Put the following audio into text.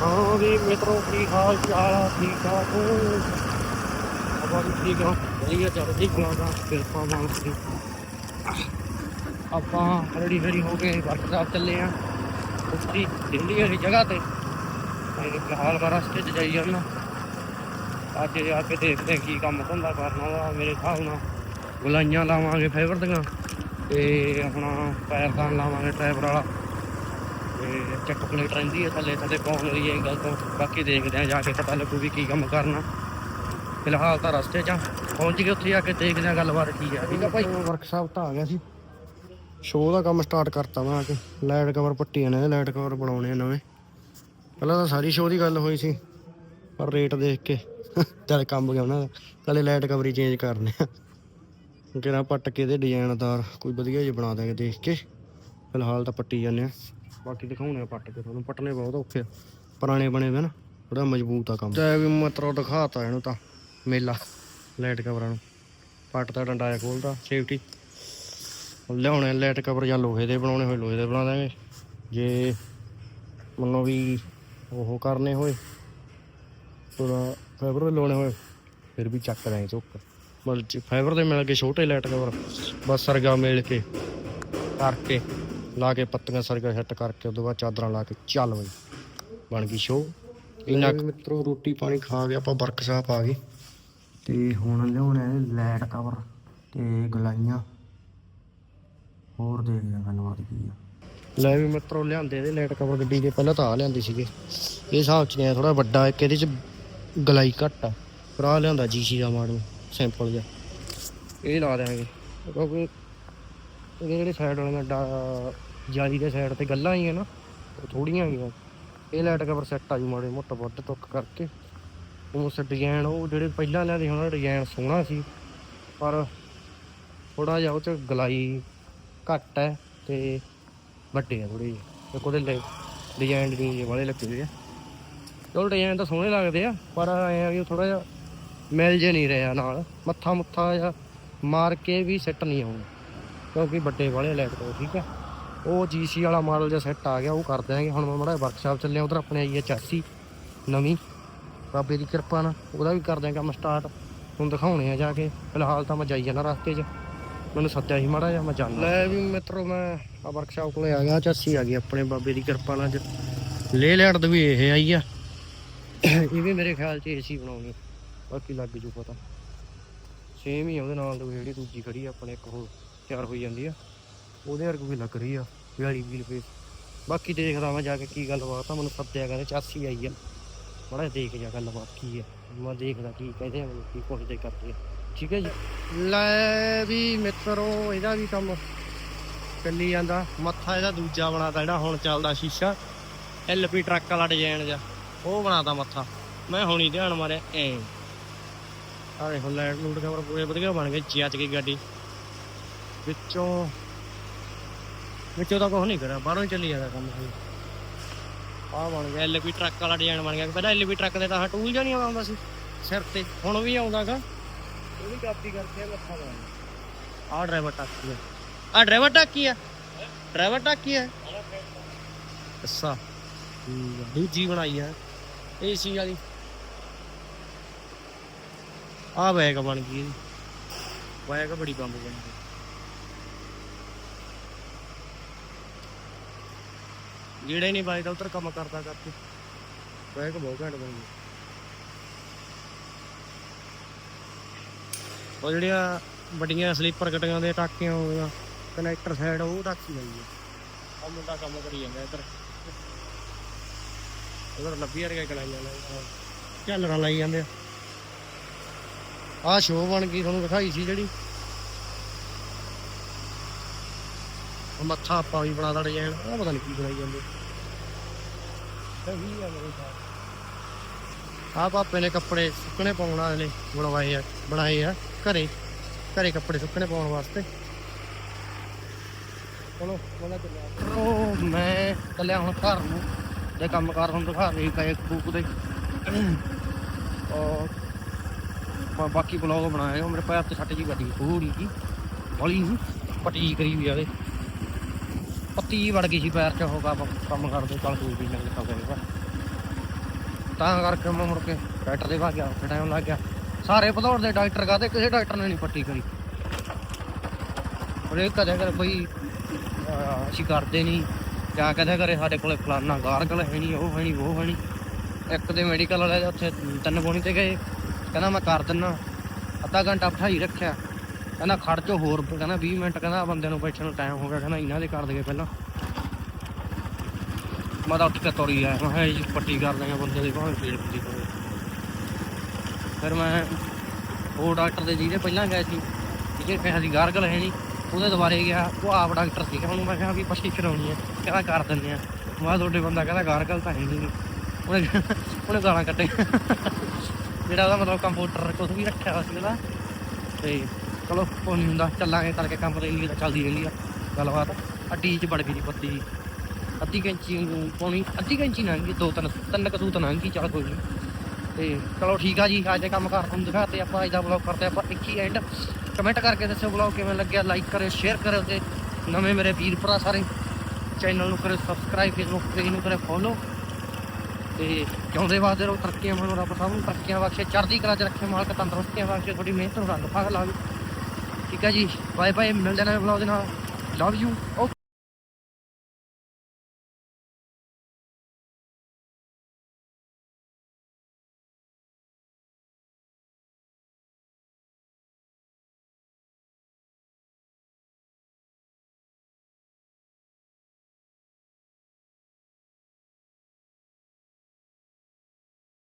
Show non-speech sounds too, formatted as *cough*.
ਹਾਂ ਵੀ ਮਿੱਤਰੋ ਕੀ ਹਾਲ ਚਾਲ ਆ ਠੀਕ ਆ? ਤੂੰ ਆਪਾਂ ਵੀ ਠੀਕ ਆ, ਵਧੀਆ ਚੱਲਦੀ ਕਲਾਦਾ ਕਿਰਪਾ ਮਾਲਕ ਦੀ ਆਪਾਂ ਰੈਡੀ ਰੈਡੀ ਹੋ ਕੇ ਵਰਕਸ਼ਾਪ ਚੱਲੇ ਆ। ਉਸਦੀ ਦਿੱਲੀ ਵਾਲੀ ਜਗ੍ਹਾ ਤੇ। ਤੇ ਫਿਲਹਾਲ ਮੈਂ ਰਸਤੇ 'ਚ ਜਾਈ ਜਾਂਦਾ ਅੱਜ ਆ ਕੇ ਦੇਖਦੇ ਹਾਂ ਕੀ ਕੰਮ ਧੰਦਾ ਕਰਨਾ ਵਾ। ਮੇਰੇ ਹਿਸਾਬ ਨਾਲ ਗੁਲਾਈਆਂ ਲਾਵਾਂਗੇ ਫਾਈਬਰ ਦੀਆਂ ਤੇ ਆਪਣਾ ਪੈਰਦਾਨ ਲਾਵਾਂਗੇ ਟਰੈਵਰ ਵਾਲਾ। ਤੇ ਚੱਕ ਪਲੇਟ ਰਹਿੰਦੀ ਹੈ ਥੱਲੇ ਥੱਲੇ ਪਾਉਣ ਵਾਲੀ ਐਂਗਲ ਤੋਂ? ਬਾਕੀ ਦੇਖਦੇ ਆ ਜਾ ਕੇ ਪਤਾ ਲੱਗੂ ਵੀ ਕੀ ਕੰਮ ਕਰਨਾ। ਫਿਲਹਾਲ ਤਾਂ ਰਸਤੇ 'ਚ ਆ। ਪਹੁੰਚ ਗਏ ਉੱਥੇ ਜਾ ਕੇ ਦੇਖਦੇ ਆ ਗੱਲਬਾਤ ਕੀ ਆ। ਠੀਕ ਆ ਭਾਈ? ਵਰਕਸ਼ਾਪ ਤਾਂ ਆ ਗਿਆ ਸੀ। ਸ਼ੋਅ ਦਾ ਕੰਮ ਸਟਾਰਟ ਕਰਤਾ ਮੈਂ ਆ ਕੇ। ਲਾਈਟ ਕਵਰ ਪੱਟੀਆਂ ਨੇ ਲਾਈਟ ਕਵਰ ਬਣਾਉਣੇ ਆ ਨਵੇਂ। ਪਹਿਲਾਂ ਤਾਂ ਸਾਰੀ ਸ਼ੋਅ ਦੀ ਗੱਲ ਹੋਈ ਸੀ, ਪਰ ਰੇਟ ਦੇਖ ਕੇ *laughs* ਚੱਲ ਕੰਮ ਗਿਆ ਉਹਨਾਂ ਦਾ। ਕੱਲੇ ਲਾਈਟ ਕਵਰ ਹੀ ਚੇਂਜ ਕਰਨੇ ਆ। ਕਿਹੜਾ ਪੱਟ ਕੇ ਦੇ ਡਿਜ਼ਾਈਨਦਾਰ ਕੋਈ ਵਧੀਆ ਜਿਹਾ ਬਣਾ ਦਾਂਗੇ ਦੇਖ ਕੇ। ਫਿਲਹਾਲ ਤਾਂ ਪੱਟੀ ਜਾਂਦੇ ਆ। ਬਾਕੀ ਦਿਖਾਉਣੇ ਆ ਪੱਟ ਕੇ, ਤੁਹਾਨੂੰ ਪੱਟਣੇ ਬਹੁਤ ਔਖੇ ਆ। ਪੁਰਾਣੇ ਬਣੇ ਹੋਏ ਨਾ ਥੋੜਾ ਮਜ਼ਬੂਤ ਆ ਕੰਮ। ਤੇ ਵੀ ਮਤਲਬ ਦਿਖਾਤਾ ਇਹਨੂੰ ਤਾਂ, ਮੇਲਾ, ਲਾਈਟ ਕਵਰਾਂ ਨੂੰ। ਪੱਟ ਦਾ ਡੰਡਾ ਜਿਹਾ ਖੋਲਦਾ ਸੇਫਟੀ ਲਿਆਉਣੇ ਲਾਈਟ ਕਵਰ ਜਾਂ ਲੋਹੇ ਦੇ ਬਣਾਉਣੇ ਹੋਏ, ਲੋਹੇ ਦੇ ਬਣਾ ਦਾਂਗੇ। ਜੇ ਮੰਨੋ ਵੀ ਉਹ ਕਰਨੇ ਹੋਏ ਥੋੜਾ ਫਾਈਬਰ ਦੇ ਲਾਉਣੇ ਹੋਏ, ਫਿਰ ਵੀ ਚੱਕ ਦਾਂਗੇ ਚੁੱਕ। ਮਤਲਬ ਫਾਈਬਰ ਦੇ ਮਿਲ ਕੇ ਛੋਟੇ ਲਾਈਟ ਕਵਰ, ਬਸ ਸਰਗਾ ਮਿਲ ਕੇ, ਕਰਕੇ। ਲਾ ਕੇ ਪੱਤੀਆਂ ਸਰਗਾ ਸੈੱਟ ਕਰਕੇ ਉਦੋਂ ਬਾਅਦ ਚਾਦਰਾਂ ਲਾ ਕੇ ਚੱਲ ਬਈ। ਬਣ ਗਈ ਸ਼ੋ ਇੰਨਾ ਮਿੱਤਰੋ ਰੋਟੀ ਪਾਣੀ ਖਾ ਕੇ ਆਪਾਂ ਵਰਕਸ਼ਾਪ ਆ ਗਏ। ਤੇ ਹੁਣ ਲਿਆਉਣਾ ਹੈ ਲਾਈਟ ਕਵਰ ਤੇ ਗਲਾਈਆਂ। ਹੋਰ ਦੇਖਦੇ ਹਾਂ ਗੱਲਬਾਤ ਕੀ ਆ। ਲੈ ਵੀ ਮਿੱਤਰੋ ਲਿਆਂਦੇ ਇਹਦੇ ਲਾਈਟ ਕਵਰ ਗੱਡੀ ਦੇ ਪਹਿਲਾਂ ਤਾਂ ਆ ਲਿਆਂਦੀ ਸੀਗੇ। ਇਹ ਹਿਸਾਬ ਚ ਨਹੀਂ ਥੋੜਾ ਵੱਡਾ ਇੱਕ ਇਹਦੇ ਚ ਗਲਾਈ ਘੱਟ ਆ। ਪਰ ਆਹ ਲਿਆਂਦਾ ਜੀਸੀ ਦਾ ਮਾਡਲ ਸਿੰਪਲ ਜਿਹਾ। ਇਹ ਲਾ ਦਿਆਂਗੇ। ਕਿਉਂਕਿ ਇਹਦੇ ਜਿਹੜੇ ਸਾਈਡ ਵਾਲੀਆਂ ਡਾ, ਜਾਲੀ ਦੇ ਸਾਈਡ ਤੇ ਗੱਲਾਂ ਹੀ ਆ ਨਾ, ਉਹ ਥੋੜੀਆਂ ਆਈਆਂ। ਇਹ ਲਾਈਟ ਕਵਰ ਸੈੱਟ ਆ ਜੂ ਮਾੜੇ ਮੋਟਾ, ਵੱਧ ਤੁੱਕ ਕਰਕੇ। ਉਸ ਡਿਜ਼ਾਈਨ ਉਹ ਜਿਹੜੇ ਪਹਿਲਾਂ ਲਿਆਂਦੇ ਦਾ ਡਿਜ਼ਾਈਨ ਸੋਹਣਾ ਸੀ। ਪਰ ਥੋੜਾ ਜਿਹਾ ਉਹ ਚ ਗਲਾਈ ਘੱਟ ਹੈ ਤੇ ਵੱਡੇ ਆ ਥੋੜੇ ਜਿਹੇ। ਤੇ ਉਹਦੇ ਲਈ ਡਿਜ਼ਾਈਨ ਨਹੀਂ ਵਾਲੇ ਲੱਗੇ ਹੋਏ ਆ। ਚਲੋ ਡਿਜ਼ਾਈਨ ਤਾਂ ਸੋਹਣੇ ਲੱਗਦੇ ਆ, ਪਰ ਐ ਆ ਵੀ ਥੋੜਾ ਜਿਹਾ ਮਿਲ ਜੇ ਨਹੀਂ ਰਿਹਾ ਨਾਲ। ਮੱਥਾ ਮੁੱਥਾ ਜਾਂ ਮਾਰ ਕੇ ਵੀ ਸੈੱਟ ਨਹੀਂ ਆਉਣਾ ਕਿਉਂਕਿ ਵੱਡੇ ਵਾਲੇ ਲੈਟ ਤੋਂ ਠੀਕ ਹੈ। ਉਹ ਜੀਸੀ ਵਾਲਾ ਮਾਡਲ ਜਿਹਾ ਸੈੱਟ ਆ ਗਿਆ ਉਹ ਕਰ ਦਿਆਂਗੇ। ਹੁਣ ਮੈਂ ਮਾੜਾ ਵਰਕਸ਼ਾਪ ਚੱਲਿਆ ਉਧਰ ਆਪਣੇ ਆਈ ਹੈ ਚਾਸੀ ਨਵੀਂ। ਬਾਬੇ ਦੀ ਕਿਰਪਾ ਨਾਲ ਉਹਦਾ ਵੀ ਕਰ ਦਿਆਂਗੇ ਕੰਮ ਸਟਾਰਟ ਹੁਣ ਦਿਖਾਉਣੇ ਆ ਜਾ ਕੇ। ਫਿਲਹਾਲ ਤਾਂ ਮੈਂ ਜਾਈ ਜਾਣਾ ਰਸਤੇ 'ਚ। ਮੈਨੂੰ ਸੱਦਿਆ ਸੀ ਮਾੜਾ ਜਿਹਾ ਮੈਂ ਜਾਣਾ। ਲੈ ਵੀ ਮਿੱਤਰੋ ਮੈਂ ਆ ਵਰਕਸ਼ਾਪ ਕੋਲੇ ਆ ਗਿਆ ਚਾਸੀ ਆ ਗਈ ਆਪਣੇ ਬਾਬੇ ਦੀ ਕਿਰਪਾ ਨਾਲ। ਲੈ ਲੈਟ ਦੇ ਵੀ ਇਹ ਆਈ ਆ। ਇਹ ਵੀ ਮੇਰੇ ਖਿਆਲ 'ਚ ਏਸੀ ਬਣਾਉਣੀ ਬਾਕੀ ਲੱਗ ਜੂ ਪਤਾ। ਸੇਮ ਹੀ ਆ, ਉਹਦੇ ਨਾਲ ਦੀ ਜਿਹੜੀ ਦੂਜੀ ਖੜੀ ਆ, ਆਪਣੇ ਇੱਕ ਹੋਰ ਤਿਆਰ ਹੋਈ ਜਾਂਦੀ ਆ। ਉਹਦੇ ਵਰਗੀ ਵੀ ਲੱਗ ਰਹੀ ਆ 42 ਰੁਪਏ। ਬਾਕੀ ਦੇਖਦਾ ਮੈਂ ਜਾ ਕੇ ਕੀ ਗੱਲਬਾਤ ਆ ਮੈਨੂੰ ਸੱਦਿਆ ਕਹਿੰਦੇ, ਚਾਸੀ ਆਈ ਆ। ਬੜਾ ਦੇਖ ਜਾ ਗੱਲਬਾਤ ਕੀ ਆ। ਮੈਂ ਦੇਖਦਾ ਕੀ ਕਹਿੰਦੇ ਆ ਮੈਨੂੰ ਕੀ ਪੁੱਛਦੇ ਕਰਦੇ ਆ। ਠੀਕ ਹੈ ਜੀ? ਲੈ ਵੀ ਮਿੱਤਰੋ, ਇਹਦਾ ਵੀ ਕੰਮ ਚੱਲੀ ਜਾਂਦਾ। ਮੱਥਾ ਇਹਦਾ ਦੂਜਾ ਬਣਾਤਾ, ਜਿਹੜਾ ਹੁਣ ਚੱਲਦਾ ਸ਼ੀਸ਼ਾ। ਐਲਪੀ ਟਰੱਕ ਵਾਲਾ ਡਿਜ਼ਾਈਨ ਜਿਹਾ। ਉਹ ਬਣਾਤਾ ਮੱਥਾ। ਮੈਂ ਹੁਣੀ ਧਿਆਨ ਮਾਰਿਆ, ਐ। ਆ ਦੇਖੋ ਲਾਈਟ ਲੂਟ ਕਵਰ ਪੂਰੇ ਵਧੀਆ ਬਣ ਗਏ ਚੱਜ ਕੇ ਗੱਡੀ। ਵਿੱਚੋਂ ਵਿੱਚੋਂ ਤਾਂ ਕੁਝ ਨਹੀਂ ਕਰਿਆ ਬਾਹਰੋਂ ਹੀ ਚੱਲੀ ਜਾਂਦਾ ਕੰਮ ਆ ਬਣ ਗਿਆ ਐਲਪੀ ਟਰੱਕ ਵਾਲਾ ਡਿਜ਼ਾਈਨ ਬਣ ਗਿਆ। ਪਹਿਲਾਂ ਐਲਪੀ ਟਰੱਕ ਦੇ ਤਾਂ ਟੂਲ ਜਾਂ ਨਹੀਂ ਆਉਂਦਾ ਸੀ ਸਿਰ ਤੇ ਹੁਣ ਵੀ ਆਉਂਦਾਗਾ ਉਹ ਵੀ ਕਾਪੀ ਕਰਕੇ ਮੱਥਾ ਲਾਉਣਾ ਆ। ਡਰਾਈਵਰ ਟਾਕੀ ਆ। ਆ ਡਰਾਈਵਰ ਟਾਕੀ ਆ। ਡਰਾਈਵਰ ਟਾਕੀ ਆ ਅੱਛਾ। ਦੂਜੀ ਬਣਾਈ ਆ। ਏਸੀ ਵਾਲੀ। ਆ ਬੈਗ ਬਣ ਗਈ ਇਹਦੀ। ਬੈਗ ਬੜੀ ਬੰਬ ਬਣ ਗਈ ਜਿਹੜੇ ਨਹੀਂ ਬਾਈ ਦਾ ਉਧਰ ਕੰਮ ਕਰਦਾ ਕਰਕੇ। ਬੈਗ ਬਹੁਤ ਘੈਂਟ ਬਣ ਗਈ। ਉਹ ਜਿਹੜੀਆਂ ਵੱਡੀਆਂ ਸਲੀਪਰ ਗੱਡੀਆਂ ਦੇ ਟਾਕੀਆਂ ਹੋ ਗਈਆਂ ਕਨੈਕਟਰ ਸਾਈਡ ਉਹ ਟਾਕੀ ਲਈ ਹੈ ਆ ਮੁੰਡਾ ਕੰਮ ਕਰੀ ਜਾਂਦਾ ਇੱਧਰ। ਉਧਰ ਲੱਭੀ ਵਰਗਾ ਕਲਾਈਆਂ ਲਾਈ ਝੱਲਰਾਂ ਲਾਈ ਜਾਂਦੇ ਆ। ਆਹ ਸ਼ੋ ਬਣ ਗਈ, ਤੁਹਾਨੂੰ ਦਿਖਾਈ ਸੀ ਜਿਹੜੀ। ਮੱਥਾ ਆਪਾਂ ਵੀ ਬਣਾ ਦੜੇ ਜਾਣ ਉਹ ਪਤਾ ਨਹੀਂ ਕੀ ਬਣਾਈ ਜਾਂਦੇ। ਸਹੀ ਆ ਮੇਰੇ ਸਾਹ ਆ ਪਾਪੇ ਨੇ ਕੱਪੜੇ ਸੁੱਕਣੇ ਪਾਉਣ ਵਾਲੇ ਬਣਵਾਏ ਆ, ਬਣਾਏ ਆ ਘਰੇ। ਘਰੇ ਕੱਪੜੇ ਸੁੱਕਣੇ ਪਾਉਣ ਵਾਸਤੇ। ਚਲੋ ਮੈਂ ਚੱਲਿਆ ਉਹ ਮੈਂ ਚੱਲਿਆ ਹੁਣ ਘਰ ਨੂੰ ਤੇ ਕੰਮ ਕਾਰ ਹੁਣ ਦਿਖਾ ਰਹੀ ਪਏ ਕੂਕ ਦੇ ਔਰ ਬਾਕੀ ਬਲੌਗ ਬਣਾਇਆ ਮੇਰੇ ਪੈਰ ਤੇ ਛੱਟ ਜੀ ਗੱਡੀ ਥੋੜੀ ਜੀ ਹੌਲੀ ਸੀ ਪੱਟੀ ਕਰੀ ਹੋਈ ਆਵੇ ਪੱਤੀ ਵੜ ਗਈ ਸੀ ਪੈਰ 'ਚ ਹੋਗਾ ਕੰਮ ਕਰਦੇ, ਚੱਲ ਕੋਈ ਵੀ ਨਹੀਂ ਲਿਖਾ ਤਾਂ ਕਰਕੇ ਮੈਂ ਮੁੜ ਕੇ ਡਾਕਟਰ ਦੇ ਵਾ ਗਿਆ, ਉੱਥੇ ਟਾਈਮ ਲੱਗ ਗਿਆ। ਸਾਰੇ ਭਦੌੜ ਦੇ ਡਾਕਟਰ ਕਾਹਦੇ, ਕਿਸੇ ਡਾਕਟਰ ਨੇ ਨਹੀਂ ਪੱਟੀ ਕਰੀ। ਉਹ ਇਹ ਕਦੇ ਕਰ ਬਈ ਅਸੀਂ ਕਰਦੇ ਨਹੀਂ ਜਾਂ ਕਦੇ ਕਰੇ ਸਾਡੇ ਕੋਲੇ ਫਲਾਨਾ ਗਾਰਗਲ ਹੈ ਨਹੀਂ ਉਹ ਹੈ ਨਹੀਂ ਉਹ ਹੈ ਨਹੀਂ ਇੱਕ ਦੇ ਮੈਡੀਕਲ ਵਾਲੇ ਉੱਥੇ ਤਿੰਨ ਪੌਣੀ ਤੇ ਗਏ। ਕਹਿੰਦਾ ਮੈਂ ਕਰ ਦਿੰਨਾ। ਅੱਧਾ ਘੰਟਾ ਬਿਠਾਈ ਰੱਖਿਆ। ਕਹਿੰਦਾ ਖੜ ਜੋ ਹੋਰ, ਕਹਿੰਦਾ 20 ਮਿੰਟ, ਕਹਿੰਦਾ ਬੰਦੇ ਨੂੰ ਬੈਠਣ ਨੂੰ ਟਾਈਮ ਹੋ ਗਿਆ, ਕਹਿੰਦਾ ਇਹਨਾਂ ਦੇ ਕਰ ਦਈਏ ਪਹਿਲਾਂ। ਮੈਂ ਤਾਂ ਉੱਠ ਕੇ ਤੋਰੀ ਆਇਆ, ਮੈਂ ਕਿਹਾ ਇਹ ਪੱਟੀ ਕਰ ਦਿਆਂ ਬੰਦੇ ਦੀ, ਭਾਵੇਂ ਪੀੜ ਪੱਟੀ ਕਰੇ। ਫਿਰ ਮੈਂ ਉਹ ਡਾਕਟਰ ਦੇ ਜਿਹਦੇ ਪਹਿਲਾਂ ਗਏ ਸੀ, ਜਿਹਦੇ ਕਿਹਾ ਸੀ ਗਾਰਗਲ ਹੈ ਨਹੀਂ, ਉਹਦੇ ਦੁਬਾਰੇ ਗਿਆ, ਉਹ ਆਪ ਡਾਕਟਰ ਸੀਗਾ, ਉਹਨੂੰ ਮੈਂ ਕਿਹਾ ਵੀ ਪੱਟੀ ਕਰਾਉਣੀ ਹੈ ਕਹਿੰਦਾ ਕਰ ਦਿੰਦੇ ਆ। ਮੈਂ ਤੁਹਾਡੇ ਬੰਦਾ ਕਹਿੰਦਾ ਗਾਰਗਲ ਤਾਂ ਹੈ ਨਹੀਂ। ਉਹਨੇ ਉਹਨੇ ਗਾਲਾਂ ਕੱਢੇ ਜਿਹੜਾ ਉਹਦਾ ਮਤਲਬ ਕੰਪਿਊਟਰ ਕੁਝ ਵੀ ਰੱਖਿਆ ਹੋਇਆ ਸੀ ਉਹਦਾ। ਤੇ ਚਲੋ, ਕੋਈ ਨਹੀਂ ਹੁੰਦਾ, ਚੱਲਾਂਗੇ ਕਰਕੇ ਕੰਮ ਦੇ ਲਈ ਤਾਂ ਚੱਲਦੀ ਰਹਿੰਦੀ ਆ, ਗੱਲਬਾਤ। ਅੱਡੀ ਚ ਵੜ ਗਈ ਜੀ ਪੱਤੀ ਅੱਧੀ ਕੈਂਚੀ ਨੂੰ ਪਾਉਣੀ ਅੱਧੀ ਕੈਂਚੀ ਲੰਘ ਦੋ ਤਿੰਨ ਤਿੰਨ ਕਸੂਤ ਲੰਘ ਗਈ, ਚੱਲ ਕੋਈ ਨਹੀਂ ਤੇ ਚਲੋ ਠੀਕ ਆ ਜੀ, ਅੱਜ ਦੇ ਕੰਮ ਕਰ ਤੁਹਾਨੂੰ ਦਿਖਾਤੇ ਆਪਾਂ, ਅੱਜ ਦਾ ਵਲੌਗ ਕਰਦੇ ਆਪਾਂ, ਇੱਕ ਹੀ ਐਂਡ ਕਮੈਂਟ ਕਰਕੇ ਦੱਸੋ ਵਲੌਗ ਕਿਵੇਂ ਲੱਗਿਆ ਲਾਈਕ ਕਰਿਓ ਸ਼ੇਅਰ ਕਰਿਓ ਤੇ ਨਵੇਂ ਮੇਰੇ ਵੀਰ ਭਰਾ ਸਾਰੇ। ਚੈਨਲ ਨੂੰ ਕਰਿਓ ਸਬਸਕ੍ਰਾਈਬ ਫੇਸਬੁੱਕ ਪੇਜ ਨੂੰ ਕਰਿਓ ਫੋਲੋ ਤੇ ਜਿਉਂਦੇ ਵਾਸਤੇ ਰਹੋ ਤਰੱਕੀਆਂ ਮਨੋ ਰੱਬ ਸਭ ਨੂੰ ਤਰੱਕੀਆਂ ਬਖਸ਼ੇ, ਚੜ੍ਹਦੀ ਕਲਾ ਚ ਰੱਖੇ, ਮਾਲਕ ਤੰਦਰੁਸਤੀਆਂ ਬਖਸ਼ੇ, ਤੁਹਾਡੀ ਮਿਹਨਤ ਨੂੰ ਰੰਗ ਫਾਗ ਲਾਵੇ। ਠੀਕ ਹੈ ਜੀ ਬਾਏ ਬਾਏ ਮਿਲਦੇ ਨਵੇਂ ਵਲੌਗ ਦੇ ਨਾਲ। Love you okay